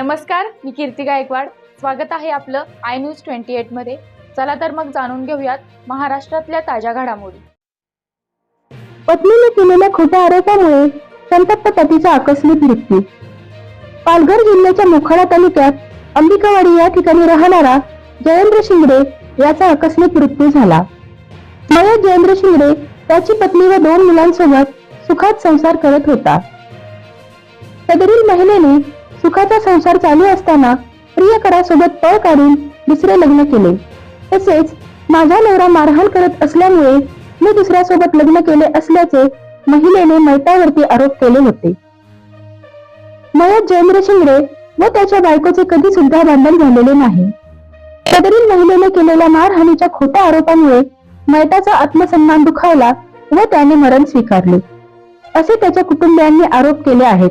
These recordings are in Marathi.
नमस्कार मी कीर्ती गायकवाड. स्वागत आहे आपलं आय न्यूज ट्वेंटी एटमध्ये चला तर मग जाणून घेऊयात महाराष्ट्रातल्या ताज्या घडामोडी. पत्नीने केलेल्या खोट्या आरोपामुळे संतप्त पतीचा आकस्मिक मृत्यू. पालघर जिल्ह्याच्या मोखाडा तालुक्यात अंबिकावाडी या ठिकाणी राहणारा जयेंद्र शिंगडे याचा आकस्मिक मृत्यू झाला. मयत जयेंद्र शिंगडे त्याची पत्नी व दोन मुलांसोबत सुखात संसार करत होता. सदरील महिलेने सुखाचा संसार चालू असताना प्रियकरासोबत पळ काढून दुसरे लग्न केले. तसेच माझा नवरा मारहाण करत असल्यामुळे मी दुसऱ्यासोबत लग्न केले असल्याचे महिलेने मैतावरती आरोप केले होते. मयत जयेंद्र शिंगडे व त्याच्या बायकोचे कधी सुद्धा भांडण झालेले नाही. सदरील महिलेने केलेल्या मारहाणीच्या खोट्या आरोपामुळे मैताचा आत्मसन्मान दुखावला व त्याने मरण स्वीकारले. असे त्याच्या कुटुंबियांनी आरोप केले आहेत.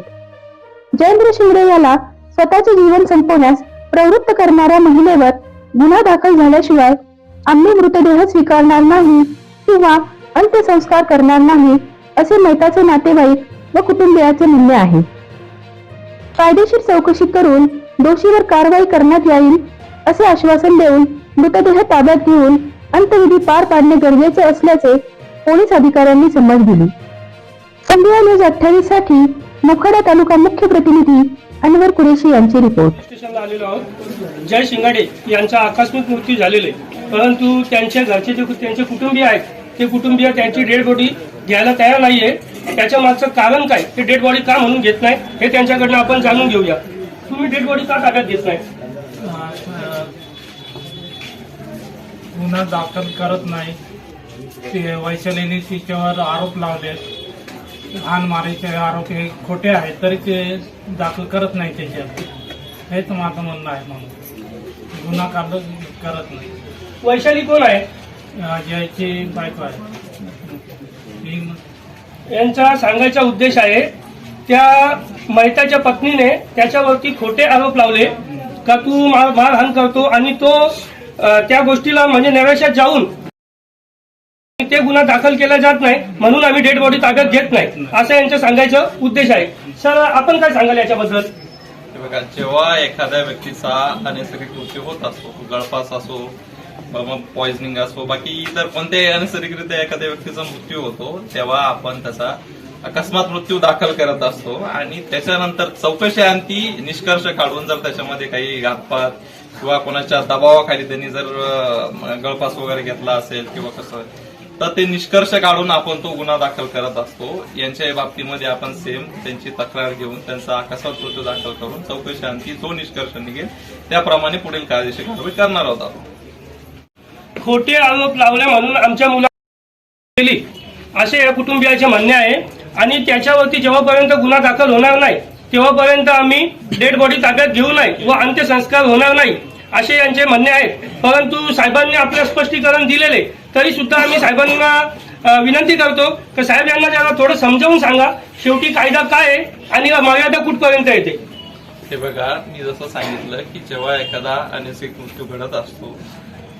जयेंद्र शिंगडे याला स्वतःचे जीवन संपवण्यास प्रवृत्त करणाऱ्या महिलेवर गुन्हा दाखल झाल्याशिवाय आम्ही मृतदेह स्वीकारणार नाही किंवा अंत्यसंस्कार करणार नाही असे मैताचे नातेवाईक व कुटुंबियाचे म्हणणे आहे. कायदेशीर चौकशी करून दोषीवर कारवाई करण्यात येईल असे आश्वासन देऊन मृतदेह ताब्यात घेऊन अंत्यविधी पार पाडणे गरजेचे असल्याचे पोलीस अधिकाऱ्यांनी समज दिली. इंडिया न्यूज अठ्ठावीससाठी मोखाडा तालुका मुख्य प्रतिनिधी अनवर कुरेशी यांची रिपोर्ट. स्टेशनला आलेलो आहोत. जय शिंगाडे यांचा आकस्मिक मृत्यू झालेला. आहे परंतु त्यांच्या घरचे जे त्यांचे कुटुंबीय आहेत ते कुटुंबीय त्यांची डेड बॉडी घ्यायला तयार नाहीये. त्याच्या मागचं कारण काय? ते डेड बॉडी का म्हणून घेत नाही? हे त्यांच्याकडनं आपण जाणून घेऊया. तुम्ही डेड बॉडी का ताब्यात घेत नाही? गुन्हा दाखल करत नाही. ते वैशालीने तिच्यावर आरोप लावले. हान मारायचे आरोप हे खोटे आहेत तरी ते दाखल करत नाही त्याच्यात. हेच माझं म्हणणं आहे म्हणून. गुन्हा करत करत नाही. वैशाली कोण आहे? जयची बायको आहे. यांचा सांगायचा उद्देश आहे त्या मैताच्या पत्नीने त्याच्यावरती खोटे आरोप लावले का तू मारहाण करतो आणि तो त्या गोष्टीला म्हणजे नैराश्यात जाऊन ते गुन्हा दाखल केला जात नाही म्हणून आम्ही डेड बॉडी ताब्यात घेत नाही असं यांचं सांगायचं उद्देश आहे. सर आपण काय सांगाल याच्याबद्दल? बघा जेव्हा एखाद्या व्यक्तीचा अनैसर्गिक मृत्यू होत असतो गळफास असो मग पॉइझनिंग असो बाकी इतर कोणत्याही अनैसर्गिकरित्या एखाद्या व्यक्तीचा मृत्यू होतो तेव्हा आपण त्याचा अकस्मात मृत्यू दाखल करत असतो आणि त्याच्यानंतर चौकशी अंती निष्कर्ष काढून जर त्याच्यामध्ये काही घातपात किंवा कोणाच्या दबावाखाली त्यांनी जर गळपास गळफास वगैरे घेतला असेल किंवा कसं तर ते निष्कर्ष काढून आपण तो गुन्हा दाखल करत असतो. यांच्या बाबतीमध्ये आपण सेम त्यांची तक्रार घेऊन त्यांचा आकस्मात मृत्यू दाखल करून चौकशी आणखी जो निष्कर्ष निघेल. त्याप्रमाणे पुढील कायदेशीर कारवाई करणार आहोत आपण. खोटे आरोप लावल्या म्हणून आमच्या मुला केली. असे या कुटुंबियाचे म्हणणे आहे. आणि त्याच्यावरती जेव्हापर्यंत गुन्हा दाखल होणार नाही तेव्हापर्यंत आम्ही डेड बॉडी ताब्यात घेऊ नाही व अंत्यसंस्कार होणार नाही असे यांचे म्हणणे आहेत परंतु साहेबांनी आपलं स्पष्टीकरण दिलेले. तरी सुद्धा आम्ही साहेबांना विनंती करतो की साहेब यांना त्यांना थोडं समजावून सांगा शेवटी कायदा काय आहे आणि मर्यादा कुठपर्यंत येते? हे बघा मी जसं सांगितलं की जेव्हा एखादा अनैसिक मृत्यू घडत असतो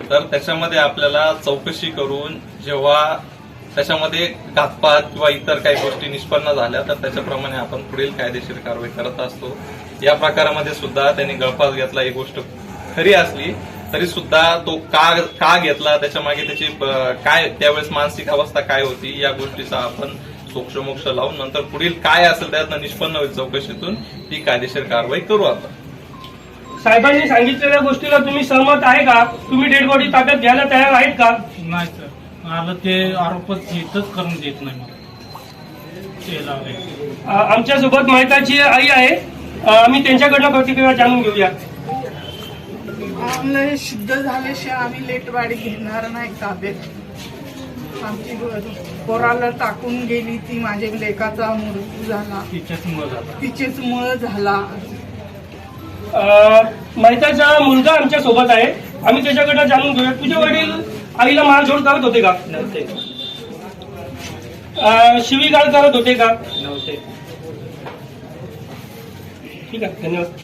तर त्याच्यामध्ये आपल्याला चौकशी करून जेव्हा त्याच्यामध्ये घातपात किंवा इतर काही गोष्टी निष्पन्न झाल्या तर त्याच्याप्रमाणे आपण पुढील कायदेशीर कारवाई करत असतो. या प्रकारामध्ये सुद्धा त्यांनी गळफास घेतला ही गोष्ट खरी असली तरी सुद्धा तो का का घेतला त्याच्यामागे त्याची काय त्यावेळेस मानसिक अवस्था काय होती या गोष्टीचा आपण सोक्षमोक्ष लावून नंतर पुढील काय असेल त्यातनं निष्पन्न होईल चौकशीतून ती कायदेशीर कारवाई करू आपण. साहेबांनी सांगितलेल्या गोष्टीला तुम्ही सहमत आहे का? तुम्ही डेड बॉडी ताब्यात घ्यायला तयार आहेत का? नाही सर. मला ते आरोपच हितच करून देत नाही मला. आमच्यासोबत महिताची आई आहे. आम्ही त्यांच्याकडनं प्रतिक्रिया जाणून घेऊया. आम्हाला हे सिद्ध झाल्याशिवाय आम्ही लेट वाडी घेणार नाही ताब्यात. आमची पोराला टाकून गेली ती माझ्या लेकाचा मृत्यू झाला. तिच्याच मुळे झालं. तिचेच मुळे झाला. अ, महिताचा मुलगा आमच्यासोबत आहे. आम्ही त्याच्याकडनं जाणून घेऊया तुझे वडील आईला मारझोड करत होते का? नव्हते. शिवीगाळ करत होते का? नव्हते. ठीक आहे धन्यवाद.